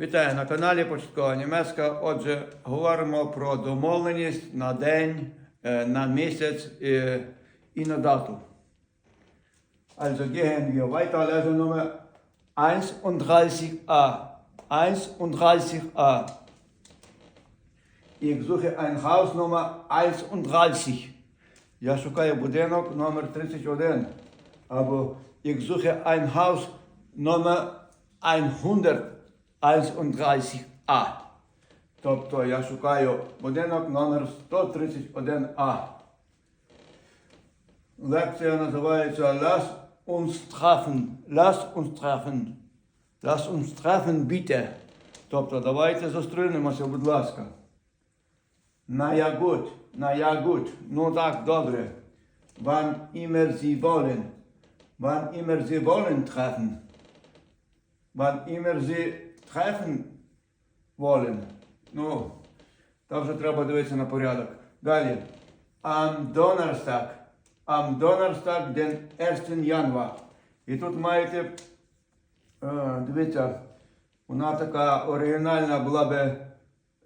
Вітаю на каналі Початкова Німецька. Отже, говоримо про домовленість на день, е, на місяць і на дату. Also gehen wir weiter, also Nummer 31a. 31a. Ich suche ein Haus Nummer 31. Я шукаю будинок номер 31. Або ich suche ein Haus Nummer 131a. Тобто я шукаю будинок номер 131а. Лекція називається Lass uns treffen. Lass uns treffen. Lass uns treffen, bitte. Тобто давайте зустрінемося, будь ласка. Gut, na ja gut. Ну так, добре. Sie wollen treffen. Wann immer Sie treffen wollen. Ну, там вже треба дивитися на порядок. Далі. Am Donnerstag. Am Donnerstag, den 1. Januar. І тут маєте, е, дивіться, вона така оригінальна була би, е,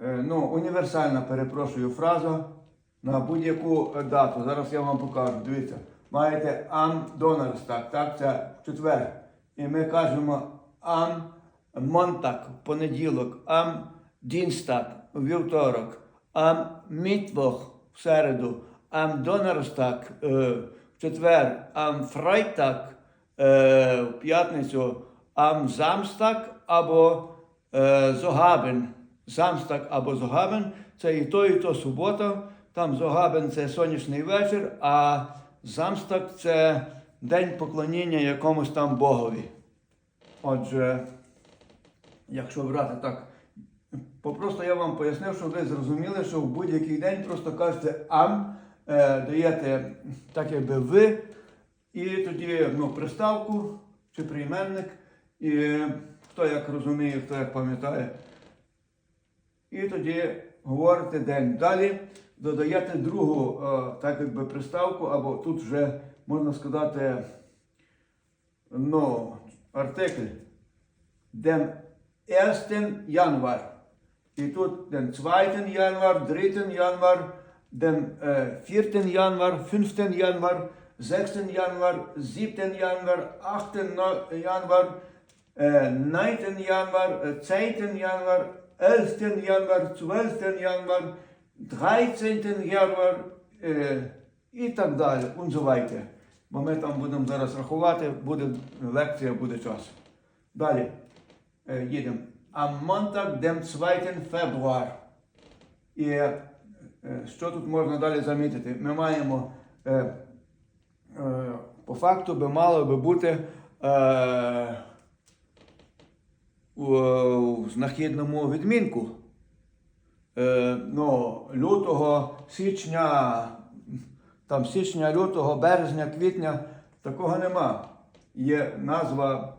ну, універсальна, перепрошую, фраза на будь-яку е, дату. Зараз я вам покажу. Дивіться. Маєте am Donnerstag, так, це четвер. І ми кажемо am В понеділок, Dienstag, у вівторок, am Mittwoch, в середу, am Donnerstag, е, в четвер, am Freitag, е, в п'ятницю, am Samstag або е, Зогабен. Samstag або Зогабен це і то, і то субота. Там Зогабен це сонячний вечір, а Samstag це день поклоніння якомусь там Богові. Отже, якщо брати так, попросту я вам пояснив, щоб ви зрозуміли, що в будь-який день просто кажете ам, е, даєте так якби ви, і тоді ну, приставку чи прийменник, і хто як розуміє, хто як пам'ятає. І тоді говорите день. Далі додаєте другу е, так якби приставку, або тут вже можна сказати ну, артикль. Den 1. Januar. І тут den 2. Januar, 3. Januar, den äh, 4. Januar, 5. Januar, 6. Januar, 7. Januar, 8. No- Januar, äh, 9. Januar, äh, 10. Januar, 11. Januar, 12. Januar, 13. Januar äh, і так далі, und so weiter. Бо ми там будемо зараз рахувати, буде лекція, буде час. Далі Їдемо. Am Montag, dem 2. Februar. І е, що тут можна далі замітити? Ми маємо е, е, по факту би мало би бути у, знахідному відмінку. Ну, лютого, січня, там січня, лютого, березня, квітня, такого нема. Є назва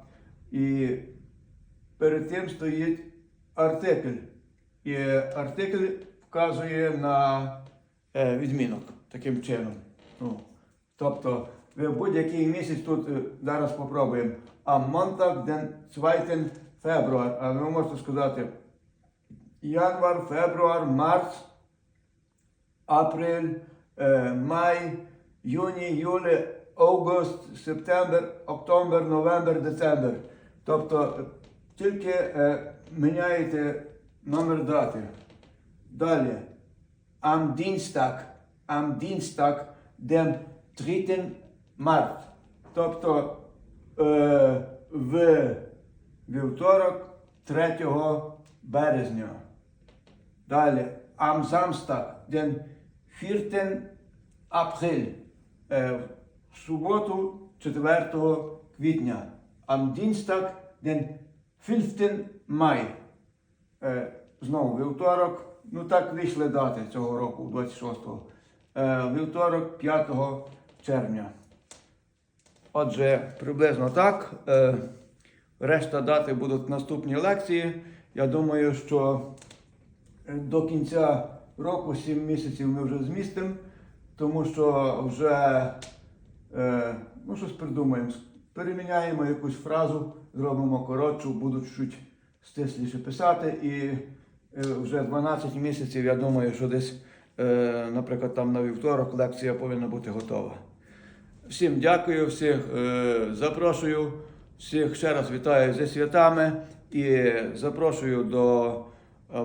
і перед тим стоїть артикль. І артикль вказує на е, відмінок таким чином. Ну, тобто, ви будь-який місяць тут е, зараз попробуємо. А Montag, den 2. Februar. А ви можете сказати январ, фебруар, март, апрель, май, юні, юлі, август, септембр, октябрь, новембр, децембр. Тобто тільки е, міняєте номер дати. Далі. Am Dienstag, am Dienstag, dem 3. март. Тобто е, в вівторок 3 березня. Далі. Am Samstag, den 4. апрель. Е, в суботу 4 квітня. Am Dienstag, den 5. май. Е, знову вівторок. Ну так вийшли дати цього року, 26-го. Е, вівторок 5 червня. Отже, приблизно так. Е, решта дати будуть в наступній лекції. Я думаю, що до кінця року, 7 місяців, ми вже змістимо, тому що вже е, ну, щось придумаємо. Переміняємо якусь фразу, зробимо коротшу, будуть чуть стисліше писати. І е, вже 12 місяців, я думаю, що десь, е, наприклад, там на вівторок лекція повинна бути готова. Всім дякую, всіх е, запрошую, всіх ще раз вітаю зі святами і запрошую до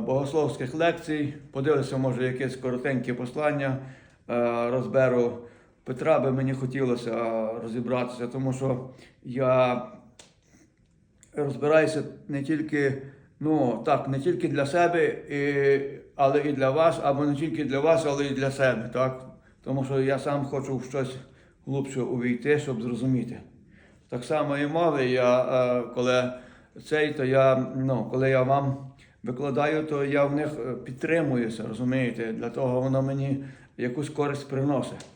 богословських лекцій. Подивлюся, може, якесь коротеньке послання розберу. Петра би мені хотілося розібратися, тому що я розбираюся не тільки, ну так, не тільки для себе, і, але і для вас, або не тільки для вас, але і для себе. Так? Тому що я сам хочу в щось глибше увійти, щоб зрозуміти. Так само і мови, я, е, коли цей, то я, ну, коли я вам викладаю, то я в них е, підтримуюся, розумієте? Для того воно мені якусь користь приносить.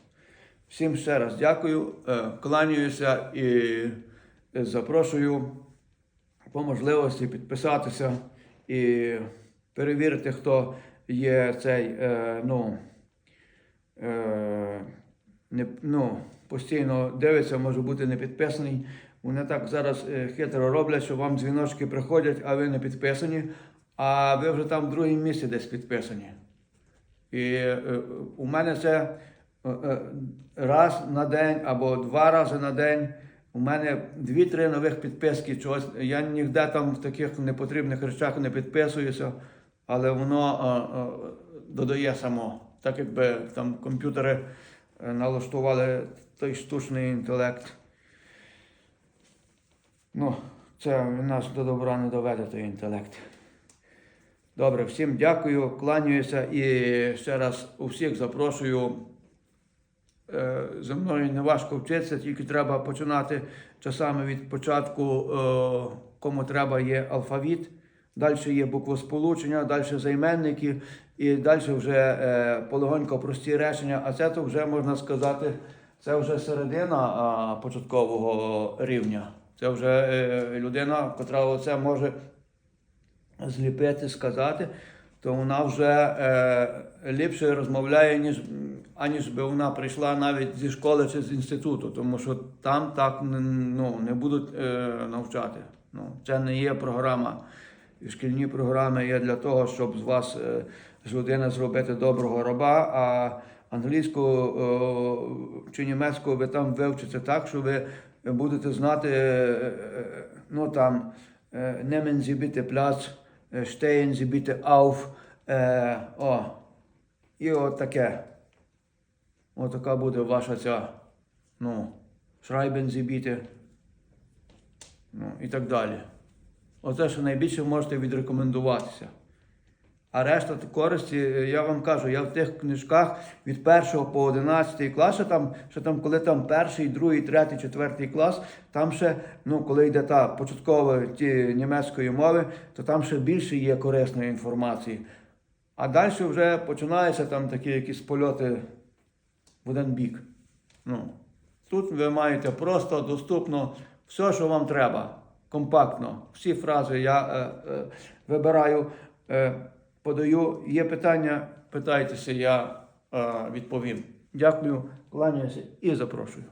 Всім ще раз дякую, е, кланяюся і запрошую по можливості підписатися і перевірити, хто є цей, е, ну, е, не, ну, постійно дивиться, може бути не підписаний. Вони так зараз е, хитро роблять, що вам дзвіночки приходять, а ви не підписані, а ви вже там в другому місці десь підписані. І е, у мене це е, е, раз на день або два рази на день. У мене дві-три нових підписки. Чогось я ніде там в таких непотрібних речах не підписуюся, але воно е, е, додає само. Так якби там комп'ютери е, налаштували той штучний інтелект. Ну, це нас до добра не доведе той інтелект. Добре, всім дякую, кланяюся і ще раз у всіх запрошую. Е, За мною не важко вчитися, тільки треба починати часами від початку, е, кому треба є алфавіт, далі є буквосполучення, далі займенники, і далі вже е, полегонько прості речення. А це то вже можна сказати, це вже середина початкового рівня. Це вже людина, яка це може зліпити, сказати, то вона вже ліпше розмовляє, ніж, аніж би вона прийшла навіть зі школи чи з інституту, тому що там так ну, не будуть е, навчати. Ну, це не є програма. Шкільні програми є для того, щоб з вас е, з людини зробити доброго раба, а англійську е, чи німецьку ви там вивчите так, що ви будете знати, е, е, ну там, е, stehen Sie bitte auf, е, о, і от таке. От така буде ваша ця, ну, bitte, ну, і так далі. Оце, що найбільше можете відрекомендуватися. А решта користі, е, я вам кажу, я в тих книжках від 1 по 11 клас, ще там, ще там, коли там перший, другий, третій, четвертий клас, там ще, ну, коли йде та початкова ті німецької мови, то там ще більше є корисної інформації. А далі вже починаються там такі якісь польоти в один бік. Ну, тут ви маєте просто доступно все, що вам треба, компактно. Всі фрази я е, е, вибираю, е, подаю. Є питання, питайтеся, я е, відповім. Дякую, кланяюся і запрошую.